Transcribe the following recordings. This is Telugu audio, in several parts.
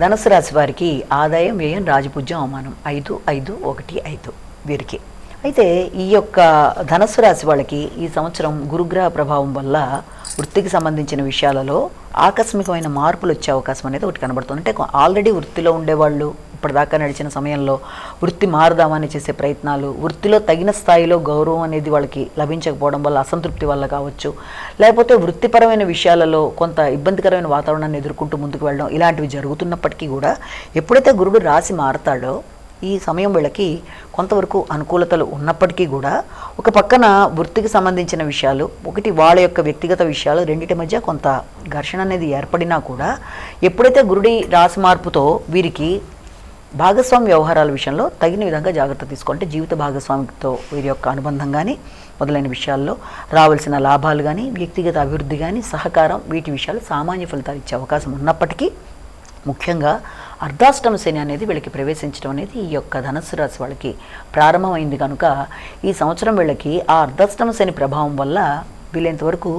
ధనుసు రాశి వారికి ఆదాయం వ్యయం రాజపూజ్యం అవమానం. ఐదు ఐదు ఒకటి ఐదు వీరికి. అయితే ఈ యొక్క ధనస్సు రాశి వాళ్ళకి ఈ సంవత్సరం గురుగ్రహ ప్రభావం వల్ల వృత్తికి సంబంధించిన విషయాలలో ఆకస్మికమైన మార్పులు వచ్చే అవకాశం అనేది ఒకటి కనబడుతుంది. అంటే ఆల్రెడీ వృత్తిలో ఉండేవాళ్ళు ఇప్పటిదాకా నడిచిన సమయంలో వృత్తి మారుదామని చేసే ప్రయత్నాలు వృత్తిలో తగిన స్థాయిలో గౌరవం అనేది వాళ్ళకి లభించకపోవడం వల్ల అసంతృప్తి వల్ల కావచ్చు. లేకపోతే వృత్తిపరమైన విషయాలలో కొంత ఇబ్బందికరమైన వాతావరణాన్ని ఎదుర్కొంటూ ముందుకు వెళ్ళడం ఇలాంటివి జరుగుతున్నప్పటికీ కూడా ఎప్పుడైతే గురుడు రాసి మారతాడో ఈ సమయం వీళ్ళకి కొంతవరకు అనుకూలతలు ఉన్నప్పటికీ కూడా ఒక పక్కన వృత్తికి సంబంధించిన విషయాలు ఒకటి వాళ్ళ యొక్క వ్యక్తిగత విషయాలు రెండింటి మధ్య కొంత ఘర్షణ అనేది ఏర్పడినా కూడా ఎప్పుడైతే గురుడి రాశి మార్పుతో వీరికి భాగస్వామి వ్యవహారాల విషయంలో తగిన విధంగా జాగ్రత్త తీసుకుంటే జీవిత భాగస్వామితో వీరి యొక్క అనుబంధం కానీ మొదలైన విషయాల్లో రావాల్సిన లాభాలు కానీ వ్యక్తిగత అభివృద్ధి కానీ సహకారం వీటి విషయాలు సామాన్య ఫలితాలు ఇచ్చే అవకాశం ఉన్నప్పటికీ ముఖ్యంగా అర్ధాష్టమ శని అనేది వీళ్ళకి ప్రవేశించడం అనేది ఈ యొక్క ధనుసు రాశి వాళ్ళకి ప్రారంభమైంది కనుక ఈ సంవత్సరం వీళ్ళకి ఆ అర్ధాష్టమ శని ప్రభావం వల్ల వీలైనంతవరకు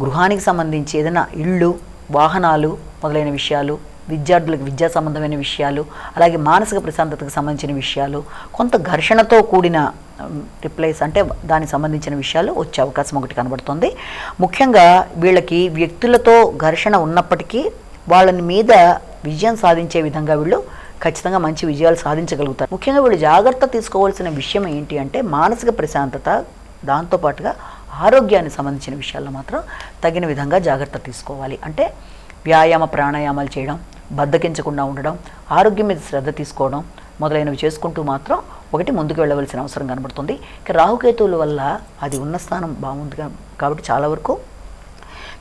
గృహానికి సంబంధించి ఏదైనా ఇళ్ళు వాహనాలు మొదలైన విషయాలు విద్యార్థులకు విద్యా సంబంధమైన విషయాలు అలాగే మానసిక ప్రశాంతతకు సంబంధించిన విషయాలు కొంత ఘర్షణతో కూడిన రిప్లైస్ అంటే దానికి సంబంధించిన విషయాలు వచ్చే అవకాశం ఒకటి కనబడుతుంది. ముఖ్యంగా వీళ్ళకి వ్యక్తులతో ఘర్షణ ఉన్నప్పటికీ వాళ్ళని మీద విజయం సాధించే విధంగా వీళ్ళు ఖచ్చితంగా మంచి విజయాలు సాధించగలుగుతారు. ముఖ్యంగా వీళ్ళు జాగ్రత్త తీసుకోవాల్సిన విషయం ఏంటి అంటే మానసిక ప్రశాంతత దాంతోపాటుగా ఆరోగ్యానికి సంబంధించిన విషయాల్లో మాత్రం తగిన విధంగా జాగ్రత్త తీసుకోవాలి. అంటే వ్యాయామ ప్రాణాయామాలు చేయడం బద్దకించకుండా ఉండడం ఆరోగ్యం మీద శ్రద్ధ తీసుకోవడం మొదలైనవి చేసుకుంటూ మాత్రం ఒకటి ముందుకు వెళ్ళవలసిన అవసరం కనబడుతుంది. ఇక రాహుకేతువుల వల్ల అది ఉన్న స్థానం బాగుంది కాబట్టి చాలా వరకు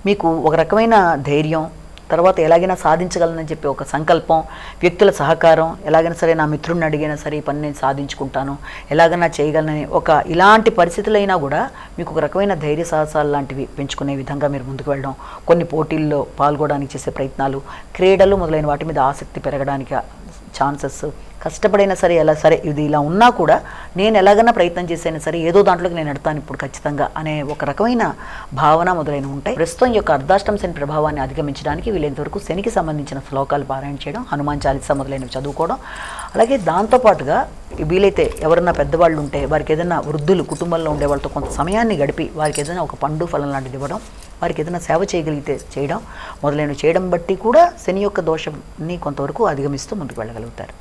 మీకు ఒక రకమైన ధైర్యం తర్వాత ఎలాగైనా సాధించగలనని చెప్పి ఒక సంకల్పం వ్యక్తుల సహకారం ఎలాగైనా సరే నా మిత్రుడిని అడిగినా సరే ఈ పని నేను సాధించుకుంటాను ఎలాగైనా చేయగలనని ఒక ఇలాంటి పరిస్థితులైనా కూడా మీకు ఒక రకమైన ధైర్య సాహసాలు లాంటివి పెంచుకునే విధంగా మీరు ముందుకు వెళ్ళడం కొన్ని పోటీల్లో పాల్గొనడానికి చేసే ప్రయత్నాలు క్రీడలు మొదలైన వాటి మీద ఆసక్తి పెరగడానికి ఛాన్సెస్ కష్టపడైనా సరే ఎలా సరే ఇది ఇలా ఉన్నా కూడా నేను ఎలాగైనా ప్రయత్నం చేసైనా సరే ఏదో దాంట్లోకి నేను ఎడతాను ఇప్పుడు ఖచ్చితంగా అనే ఒక రకమైన భావన మొదలైన ఉంటాయి. ప్రస్తుతం యొక్క అర్ధాష్టం శని ప్రభావాన్ని అధిగమించడానికి వీళ్ళంతవరకు శనికి సంబంధించిన శ్లోకాలు పారాయణ చేయడం హనుమాన్ చాలీసా మొదలైనవి చదువుకోవడం. అలాగే దాంతోపాటుగా వీలైతే ఎవరన్నా పెద్దవాళ్ళు ఉంటే వారికి ఏదైనా వృద్ధులు కుటుంబంలో ఉండే వాళ్ళతో కొంత సమయాన్ని గడిపి వారికి ఏదైనా ఒక పండు ఫలం లాంటిది ఇవ్వడం వారికి ఏదైనా సేవ చేయగలిగితే చేయడం మొదలైనవి చేయడం బట్టి కూడా శని యొక్క దోషంని కొంతవరకు అధిగమిస్తూ ముందుకు వెళ్ళగలుగుతారు.